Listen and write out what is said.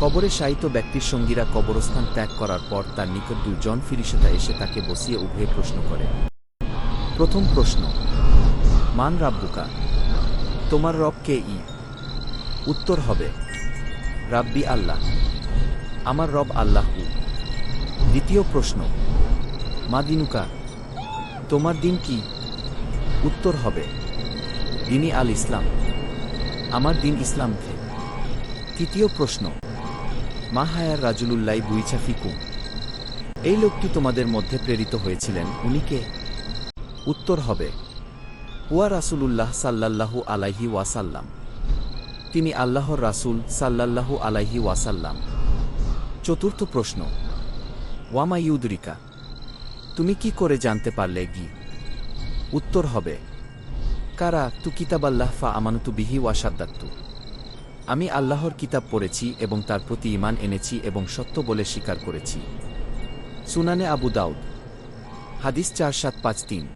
কবরে শায়িত ব্যক্তির সঙ্গীরা কবরস্থান ত্যাগ করার পর তার নিকট দুজন ফিরিসেতা এসে তাকে বসিয়ে উভয়ে প্রশ্ন করে প্রথম প্রশ্ন, মান রাব্বুকা? তোমার রব কে ই? উত্তর হবে, রাব্বি আল্লাহ, আমার রব আল্লাহ। দ্বিতীয় প্রশ্ন, মা দিনুকা, তোমার দিন কি? উত্তর হবে দিনী আল ইসলাম, আমার দিন ইসলাম তৃতীয় প্রশ্ন মা হায়ার রাজুলুল্লাই বুইছা ফিকু এই লোকটি তোমাদের মধ্যে প্রেরিত হয়েছিলেন, উনি কে? উত্তর হবে, হুয়া রাসুলুল্লাহ সাল্লাল্লাহু আলাইহি ওয়াসাল্লাম। তিনি আল্লাহর রাসূল সাল্লাল্লাহু আলাইহি ওয়াসাল্লাম। চতুর্থ প্রশ্ন ওয়ামা ইউদরিকা? তুমি কি করে জানতে পারলে গি? উত্তর হবে, কারা তু কিতাবাল্লাহ ফা আমানুতু বিহি ওয়াসাদ্দাত্তু আমি আল্লাহর কিতাব পড়েছি এবং তার প্রতি ইমান এনেছি এবং সত্য বলে স্বীকার করেছি। সুনানে আবু দাউদ, হাদিস চার সাত পাঁচ তিন।